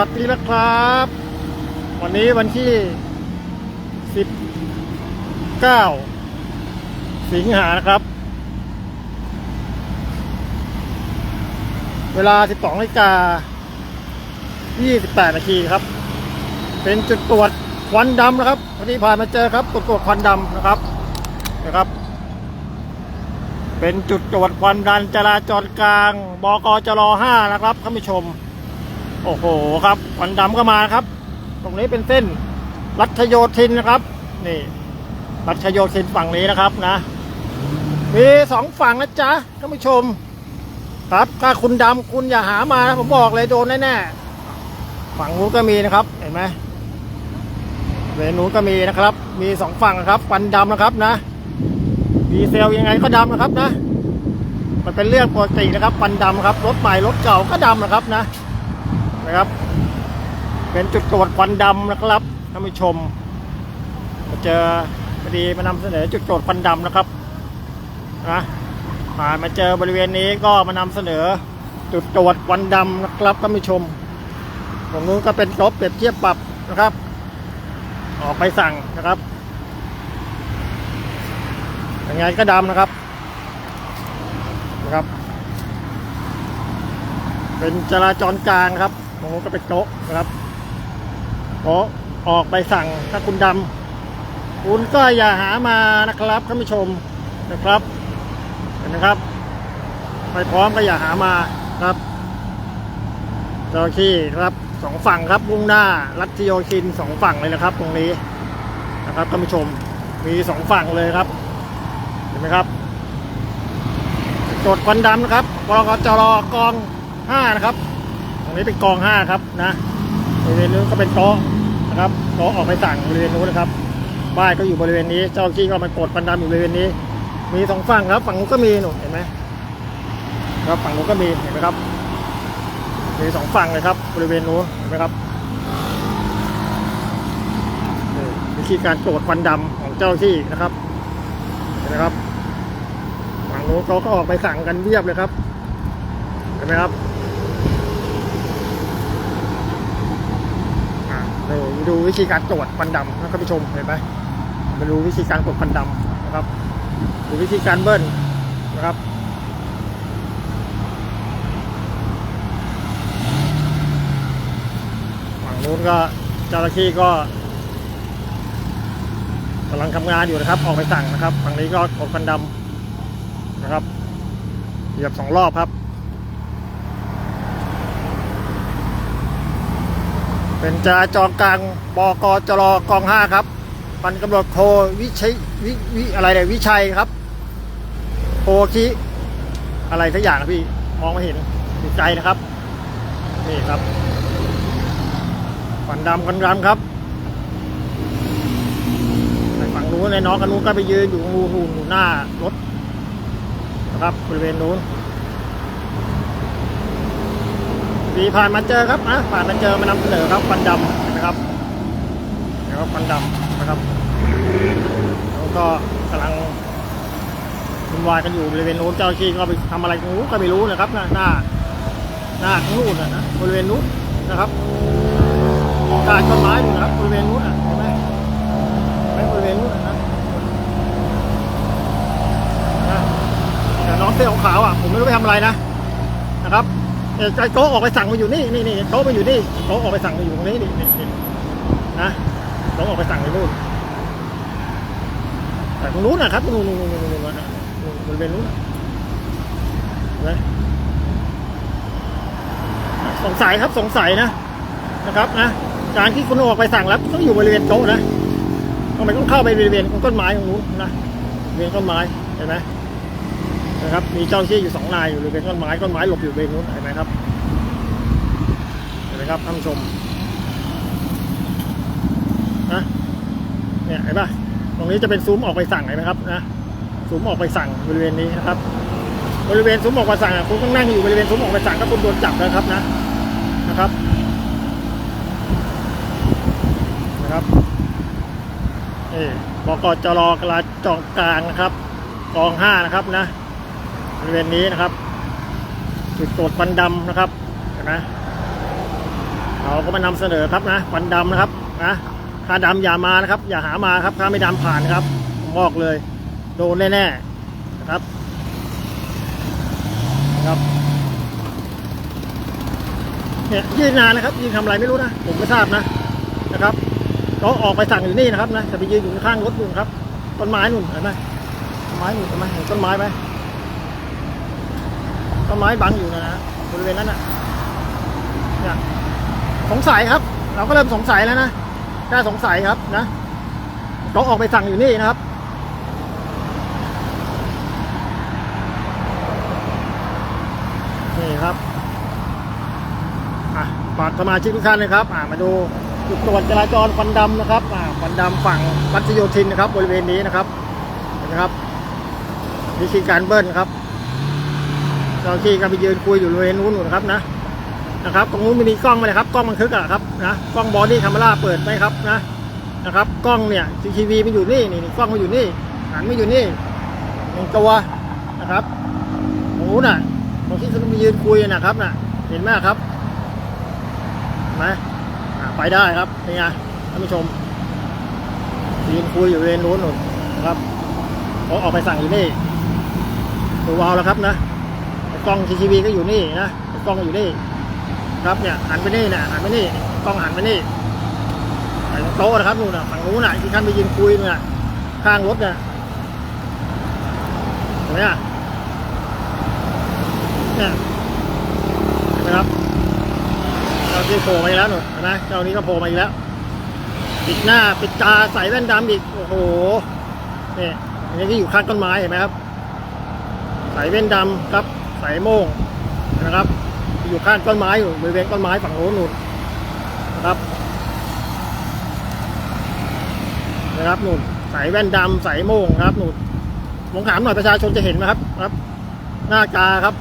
วัสดีนะครับ วันนี้วันที่ 19 สิงหานะครับ เวลา 12นาฬิกา 28 นาทีครับ เป็นจุดตรวจควันดำนะครับวันนี้ผ่านมาเจอครับตรวจควันดำนะครับนะครับ เป็นจุดตรวจควันดันจราจรกลางบกจร5นะครับท่านผู้ชม โอ้โหครับควันดำก็มาครับ ตรงนี้เป็นเส้นรัชโยธินนะครับ นี่ รัชโยธินฝั่งนี้นะครับนะมีสองฝั่งนะจ๊ะท่านผู้ชม ครับถ้าคุณดำคุณอย่าหามานะผมบอกเลยโดนแน่ๆฝั่งนู้นก็มีนะครับ เห็นไหมเวนู้นก็มีนะครับ มีสองฝั่งนะครับควันดำนะครับนะดีเซลยังไงก็ดำนะครับนะ มันเป็นเรื่องปกตินะครับควันดำครับรถใหม่รถเก่าก็ดำนะครับนะ นะครับ เป็นจุดตรวจควันดำนะครับท่านผู้ชมมาเจอพอดีมานำเสนอจุดตรวจควันดำนะครับนะผ่านมาเจอบริเวณนี้ก็มานำเสนอจุดตรวจควันดำนะครับท่านผู้ชมตรงนู้นก็เป็นรถเปรียบเทียบปรับนะครับ ออกไปสั่งนะครับยังไงก็ดำนะครับนะครับ เป็นจราจรกลางครับ รงนู้นก็เป็นโต๊ะนะครับโต๊ะออกไปสั่งถ้าคุณดำคุณก็อย่าหามานะครับท่านผู้ชมนะครับเห็นนะครับ ไปพร้อมก็อย่าหามาครับเจ้าที่ครับสองฝั่งครับมุ่งหน้ารัชโยธินสองฝั่งเลยนะครับ ตรงนี้นะครับท่านผู้ชมมีสองฝั่งเลยครับ เห็นไหมครับจดควันดำนะครับบกจรกองห้านะครับ นี้เป็นกองห้าครับนะบริเวณนู้นก็เป็นโต๊ะนะครับโต๊ะออกไปสั่งบริเวณนู้นนะครับป้ายก็อยู่บริเวณนี้ เจ้าหน้าที่ก็มากดควันดำอยู่บริเวณนี้ มีสองฝั่งครับ ฝั่งนู้นก็มีหนูเห็นไหมครับฝั่งนู้นก็มีเห็นไหมครับมีสองฝั่งเลยครับบริเวณนู้นเห็นไหมครับนี่วิธีการตรวจควันดำของเจ้าหน้าที่นะครับเห็นไหมครับฝั่งนู้นเขาก็ออกไปสั่งกันเรียบเลยครับเห็นไหมครับ อ่ดูวิธีการตรวจควันดำนะครับผู้ชมเห็นไหมมาดูวิธีการตรวจควันดำนะครับ ดูวิธีการเบิ้ลนะครับฝั่งนู้นก็เจ้าหน้าที่ก็กำลังทำงานอยู่นะครับ ออกไปสั่งนะครับฝั่งนี้ก็กดควันดำนะครับเหยียบสองรอบครับ เป็นจราจรกลางบกจรกองห้าครับพันตำรวจโทวิชัยวิวิอะไรเนี่ยวิชัยครับโทคิอะไรสักอย่างนะพี่มองไม่เห็นอยู่ไกลนะครับ นี่ครับควันดำกันดำครับในฝั่งนู้นในน้องกันนู้นก็ไปยืนอยู่งูนูหน้ารถนะครับบริเวณนู้น ปีผ่านมาเจอครับนะผ่านมาเจอมานำเสนอครับควันดำนะครับนะครับควันดำนะครับแล้วก็กำลังวุ่นวายกันอยู่บริเวณนู้นเจ้าหน้าที่ก็ไปทำอะไรนู้นก็ไม่รู้นะครับหน้าหน้าหน้าข้างนู้นนะบริเวณนู้นนะครับกาดต้นไม้อยู่นะครับบริเวณนู้นอะเห็นไหมไหมบริเวณนู้นนะนะแต่น้องเสื้อขาวอะผมไม่รู้ไปทำอะไรนะนะครับ เอ่อโต๊ะออกไปสั่งมาอยู่นี่นี่นี่โต๊ะมาอยู่นี่โต๊ะออกไปสั่งมาอยู่ตรงนี้นี่นี่นี่นะโต๊ะออกไปสั่งไปนู่นแต่ตรงนู้นนะครับนู่นนู่นนู่นนู่นนู่นนะบริเวณนู้นนะเห็นไหมสงสัยครับสงสัยนะนะครับนะการที่คุณออกไปสั่งแล้วต้องอยู่บริเวณโต๊ะนะทำไมต้องเข้าไปบริเวณของต้นไม้ตรงนู้นนะบริเวณต้นไม้เห็นไหม นะครับ มีเจ้าหน้าที่อยู่สองนายอยู่บริเวณต้นไม้ต้นไม้หลบอยู่บริเวณนู้นเห็นไหมครับเห็นไหมครับท่านผู้ชมนะเนี่ยเห็นปะตรงนี้จะเป็นซุ้มออกไปสั่งเห็นไหมครับนะซุ้มออกไปสั่งบริเวณนี้นะครับบริเวณซุ้มออกไปสั่งคุณต้องนั่งอยู่บริเวณซุ้มออกไปสั่งถ้าคุณโดนจับนะครับนะนะครับนะครับนี่บกจรกลาจองกลางนะครับกองห้านะครับนะ บริเวณนี้นะครับ จุดตรวจควันดำนะครับเห็นไหมเราก็มานำเสนอครับนะควันดำนะครับนะค่าดำอย่ามานะครับ อย่าหามาครับค่าไม่ดำผ่านนะครับมบอกเลย โดนแน่ๆนะครับนะครับเนี่ยยืนนานนะครับยืนทำอะไรไม่รู้นะผมไม่ทราบนะนะครับเขาออกไปสั่งอยู่นี่นะครับนะจะไปยืนอยู่ข้างรถอยู่นครับต้นไม้นู่นเห็นไหมต้นไม้นู่นเห็นไหมเห็นต้นไม้ไหม ต้นไม้บังอยู่นะนะบริเวณนั้นน่ะเนี่ยสงสัยครับ เราก็เริ่มสงสัยแล้วนะน่าสงสัยครับนะเขาออกไปสั่งอยู่นี่นะครับนี่ครับอะฝากสมาชิกทุกท่านนะครับอ่ามาดูจุดตรวจจราจรควันดำนะครับอ่าควันดำฝั่งวัชโยธินนะครับ บริเวณนี้นะครับเห็นไหมครับวิธีการเบิ้ลครับ เจ้าที่ก็ไปยืนคุยอยู่บริเวณนู้นอยู่นะครับนะนะครับ ตรงนู้นมีกล้องไหมครับกล้องบันทึกอะครับนะกล้องบอดี้คาเมราเปิดไหมครับนะนะครับกล้องเนี่ยซีทีวีมันอยู่นี่นี่กล้องมันอยู่นี่หันมาอยู่นี่หนึ่งตัวนะครับโอ้โหน่ะตรงที่เขาไปยืนคุยนะครับน่ะ เห็นไหมครับเห็นไหมไปได้ครับนี่ไงท่านผู้ชมยืนคุยอยู่บริเวณนู้นนู่นนะครับเขาออกไปสั่งอยู่นี่ดูเอาแล้วครับนะ กล้องทีทีวีก็อยู่นี่นะกล้องอยู่นี่ ครับเนี่ยหันไปนี่นะหันไปนี่กล้องหันไปนี่ไอ้โต๊ะนะครับนู่นน่ะฝั่งนู้นน่ะที่ท่านไปยืนคุยน่ะข้างรถน่ะเห็นไหมอะเนี่ยนไหมครับเจ้าที่โผล่มาอีกแล้วหนูเห็นไหมเจ้านี้ก็โผล่มาอีกแล้วปิดหน้าปิดตาใส่แว่นดำอีกโอ้โหนี่อันนี้ที่อยู่ข้างต้นไม้เห็นไหมครับใส่แว่นดำครับ ใส่โม่งนะครับ อยู่ข้างต้นไม้อยู่บริเวณต้นไม้ฝั่งโน้นนู่นนะครับนะครับนู่นใส่แว่นดำใส่โม่งครับนู่นผมถามหน่อยประชาชนจะเห็นไหมครับครับ หน้ากาครับ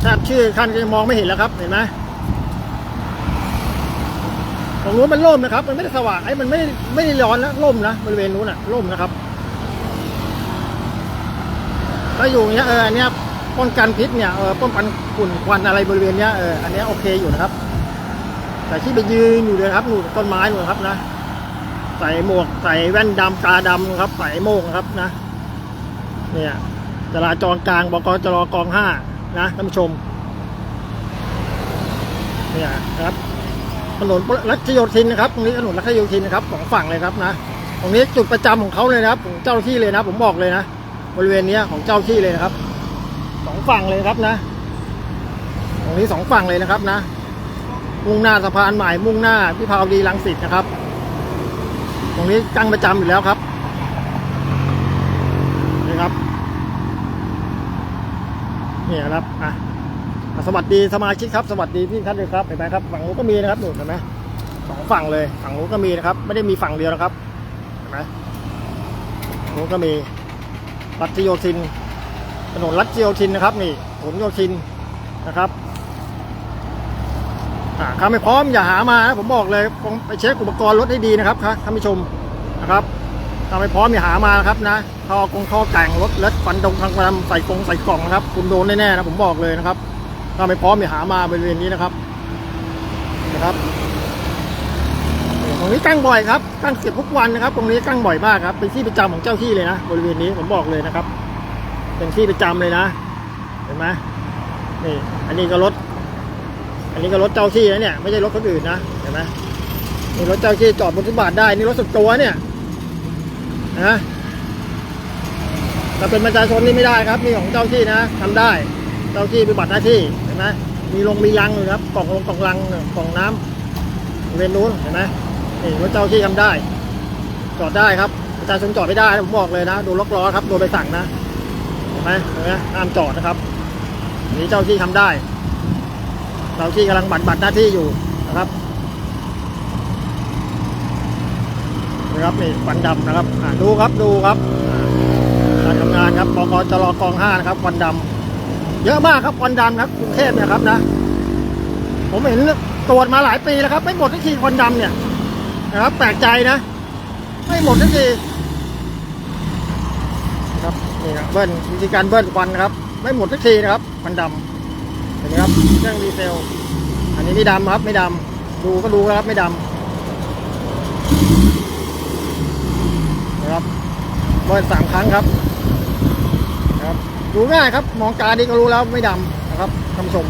แทบชื่อท่านก็มองไม่เห็นแล้วครับเห็นไหมตรงนู้นมันร่มนะครับ มันไม่ได้สว่างไอ้มันไม่ไม่ได้ร้อนนะร่มนะบริเวณนู้นน่ะร่มนะครับ ก็อยู่เงี้ยเอออันเนี้ยป้องกันพิษเนี่ยเออป้องกันฝุ่นควันอะไรบริเวณเนี้ยเอออันเนี้ยโอเคอยู่นะครับ แต่ที่ไปยืนอยู่เลยนะครับนู่ต้นไม้นู่ครับนะใส่หมวกใส่แว่นดำกาดำครับ ใส่โมงครับนะ เนี่ยจราจรกลางบกจรกองห้านะท่านผู้ชม เนี่ยครับถนนรัชโยธินนะครับตรงนี้ถนนรัชโยธินนะครับสองฝั่งเลยครับนะตรงนี้จุดประจำของเขาเลยนะครับเจ้าหน้าที่เลยนะ ผมบอกเลยนะ บริเวณนี้ของเจ้าที่เลยนะครับสองฝั่งเลยครับนะตรงนี้สองฝั่งเลยนะครับนะ มุ่งหน้าสะพานใหม่มุ่งหน้าพิพาวดีรังสิตนะครับ ตรงนี้กั้งประจำอยู่แล้วครับนี่ครับนี่ครับอะสวัสดีสมาชิกครับ สวัสดีพี่ท่านด้วยครับเห็นไหมครับฝั่งนู้นก็มีนะครับหนุนเห็นไหมสองฝั่งเลยฝั่งนู้นก็มีนะครับ ไม่ได้มีฝั่งเดียวนะครับเห็นไหมนู้นก็มี รัชโยธิน ถนนรัชโยธินนะครับ นี่ถนนโยธินนะครับอ่าถ้าไม่พร้อมอย่าหามานะผมบอกเลยต้องไปเช็คอุปกรณ์รถให้ดีนะครับครับท่านผู้ชมนะครับถ้าไม่พร้อมอย่าหามานะครับนะท่อกงท่อแต่งรถรถฟันดงทางกำใส่กรงใส่กล่องนะครับคุณโดนแน่ๆนะผมบอกเลยนะครับ ถ้าไม่พร้อมอย่าหามาบริเวณนี้นะครับนะครับ นี้ตั้งบ่อยครับตั้งเกือบทุกวันนะครับ ตรงนี้ตั้งบ่อยมากครับ เป็นที่ประจำของเจ้าที่เลยนะบริเวณนี้ผมบอกเลยนะครับ เป็นที่ประจำเลยนะ เห็นไหมนี่ อันนี้ก็รถ อันนี้ก็รถเจ้าที่นะเนี่ย ไม่ใช่รถคนอื่นนะ เห็นไหมนี่รถเจ้าที่จอดบนฟุตบาทได้ นี่รถสุดตัวเนี่ยนะถ้าเป็นประชาชนนี่ไม่ได้ครับนี่ของเจ้าที่นะทำได้ เจ้าที่ปฏิบัติหน้าที่ เห็นไหมมีลงมีลังเลยครับ กล่องลงกล่องลังกล่องน้ำบริเวณนู้นเห็นไหม นี่รถเจ้าที่ทำได้ จอดได้ครับประชาชนจอดไม่ได้นะผมบอกเลยนะโดูล็อกล้อครับโดนไปสั่งนะเห็นไหมเห็นไหมห้ามจอดนะครับนี่เจ้าที่ทำได้เราที่กำลังบัตรบัตรหน้าที่อยู่นะครับนะครับนี่ควันดำนะครับอ่าดูครับดูครับการทำงานครับบกจรกองห้านะครับควันดำเยอะมากครับควันดำครับกรุงเทพเนี่ยครับนะ ผมเห็นตรวจมาหลายปีแล้วครับ ไม่หมดทันทีควันดำเนี่ย นะครับแปลกใจนะ ไม่หมดทันทีครับนี่ครับเบิ้ลวิธีการเบิ้ลควันครับ ไม่หมดทันทีนะครับควันดำเห็นไหมครับเครื่องดีเซล อันนี้ไม่ดำครับ ไม่ดำดูก็ดูแล้วครับไม่ดำนะครับรอยสามครั้งครับนะครับ ดูง่ายครับมองตาดีก็รู้แล้วไม่ดำนะครับท่านผู้ชม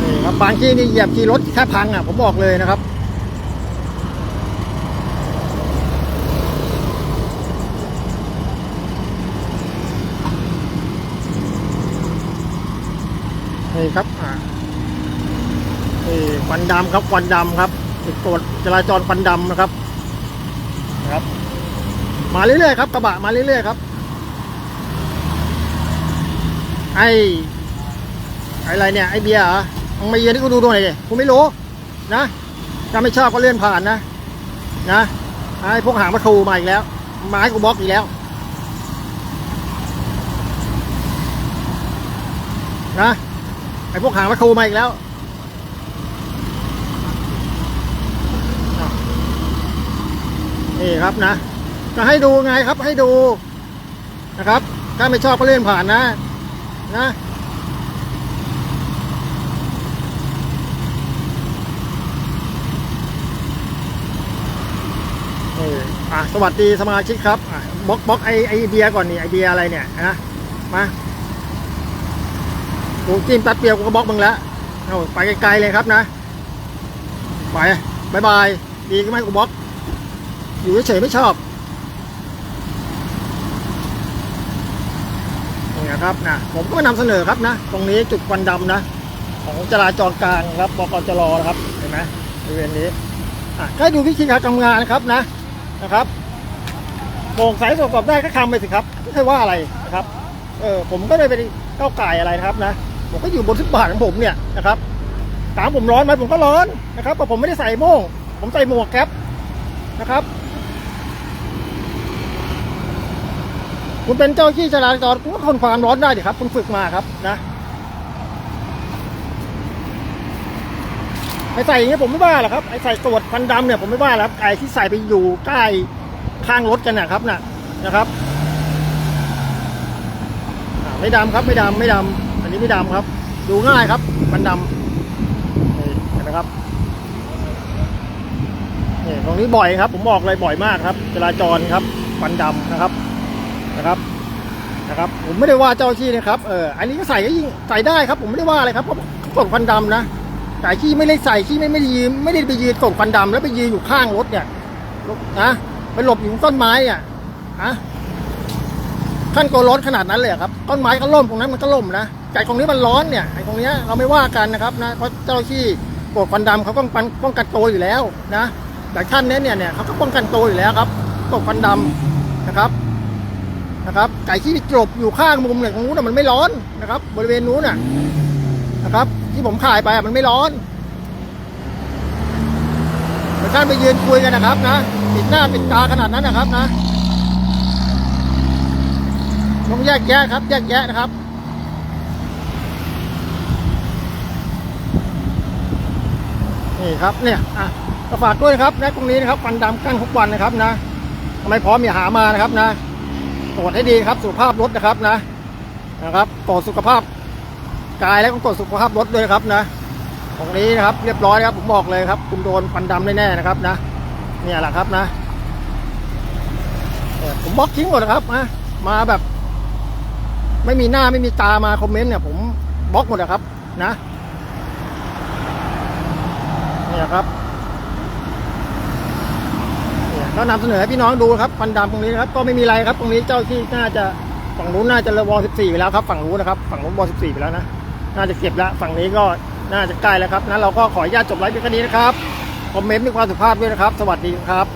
นี่ครั บางที่นี่เหยียบขี่รถแค่พังอะผมบอกเลยนะครับนี่ครับอ่านี่ควันดำครับควันดำครับติดกฎจราจรควันดำนะครับครับ มาเรื่อยๆครับกระบะมาเรื่อยๆครับ ไอ้อะไรเนี่ย ไอเบียร์เหรอ มึงมาเยือนที่กูดูตรงไหนดิกูไม่รู้นะถ้าไม่ชอบก็เลื่อนผ่านนะ นะไอ้พวกหางประตูมาอีกแล้วไม้กูบล็อกอีกแล้ว นะไอ้พวกหางประตูมาอีกแล้วนี่ครับนะจะให้ดูไงครับให้ดูนะครับ ถ้าไม่ชอบก็เลื่อนผ่านนะ นะ นี่อะสวัสดีสมาชิกครับอะบล็อกบล็อกไอไอเบียร์ก่อนนี่ไอเบียร์อะไรเนี่ยนะมากูจิ้มตัดเปรียวกูก็บล็อกมึงแล้วเอาไปไกลๆเลยครับนะไปบายบายดีก็ไม่ให้กูบล็อก อยู่เฉยๆไม่ชอบนี่นะครับนะผมก็มานำเสนอครับนะ ตรงนี้จุดควันดำนะ ของจราจรกลางครับบกจรนะครับเห็นไหมบริเวณนี้อะก็ดูวิธีการทำงานนะครับนะ นะครับโปร่งใสตรวจสอบได้ก็ทำไปสิครับไม่ใช่ว่าอะไรนะครับเออผมก็ไม่ไปก้าวไก่อะไรนะครับนะผมก็อยู่บนฟุตบาทของผมเนี่ยนะครับถามผมร้อนไหมผมก็ร้อนนะครับแต่ผมไม่ได้ใส่โม่งผมใส่หมวกแก๊ปนะครับ คุณเป็นเจ้าที่จราจรคุณก็ทนความร้อนได้ดิครับ คุณฝึกมาครับนะ ไอ้ใส่อย่างเงี้ยผมไม่ว่าหรอกครับไอ้ใส่ตรวจควันดำเนี่ยผมไม่ว่าหรอกครับไอ้ที่ใส่ไปอยู่ใกล้ข้างรถกันนะครับน่ะนะครับอ่าไม่ดำครับไม่ดำไม่ดำอันนี้ไม่ดำครับ ดูง่ายครับควันดำนี่เห็นไหมครับนี่ตรงนี้บ่อยครับ ผมบอกเลยบ่อยมากครับจราจรครับควันดำนะครับนะครับนะครับ ผมไม่ได้ว่าเจ้าหน้าที่นะครับเอออันนี้ก็ใส่ก็ยิ่งใส่ได้ครับ ผมไม่ได้ว่าอะไรครับเพราะกดควันดำนะ แต่ขี้ไม่ได้ใส่ขี้ไม่ไม่ได้ยืนไม่ได้ไปยืนกดควันดำแล้วไปยืนอยู่ข้างรถเนี่ยนะไปหลบอยู่ต้นไม้อะฮะขั้นตัวร้อนขนาดนั้นเลยครับต้นไม้ก็ล่มตรงนั้นมันก็ล่มนะแต่ตรงนี้มันร้อนเนี่ยไอ้ตรงเนี้ยเราไม่ว่ากันนะครับนะเพราะเจ้าที่กดควันดำเขาป้องกันป้องกันตัวอยู่แล้วนะแต่ท่านเนี้ยเนี่ยเนี่ยเขาก็ป้องกันตัวอยู่แล้วครับกดควันดำนะครับนะครับไก่ที่กลบอยู่ข้างมุมเนี่ยตรงนู้นมันไม่ร้อนนะครับ บริเวณนู้นน่ะนะครับ ที่ผมถ่ายไปอะมันไม่ร้อนแต่ท่านไปยืนคุยกันนะครับนะปิดหน้าปิดตาขนาดนั้นนะครับนะต้องแยกแยะครับ แยกแยะนะครับนี่ครับเนี่ยอะก็ฝากด้วยนะครับนะตรงนี้นะครับควันดำกั้งทุกวันนะครับนะทำไมพร้อมอย่าหามานะครับนะตรวจให้ดีครับสุขภาพรถนะครับนะนะครับตรวจสุขภาพ กายแล้วก็ตรวจสุขภาพรถด้วยครับนะตรงนี้นะครับเรียบร้อยครับผมบอกเลยครับ คุณโดนควันดำแน่ๆนะครับนะเนี่ยแหละครับนะผมบล็อกทิ้งหมดนะครับนะมาแบบ ไม่มีหน้าไม่มีตามาคอมเมนต์เนี่ย ผมบล็อกหมดนะครับ นะเนี่ยครับเนี่ยก็นำเสนอให้พี่น้องดูครับควันดำตรงนี้นะครับ ก็ไม่มีอะไรครับ ตรงนี้เจ้าที่น่าจะฝั่งนู้นน่าจะระวอ14ไปแล้วครับ ฝั่งนู้นนะครับ ฝั่งนู้นวอ14ไปแล้วนะ น่าจะเก็บแล้วฝั่งนี้ก็น่าจะใกล้แล้วครับนั้นเราก็ขออนุญาตจบไลฟ์เพียงแค่นี้นะครับคอมเมนต์มีความสุภาพด้วยนะครับ สวัสดีครับ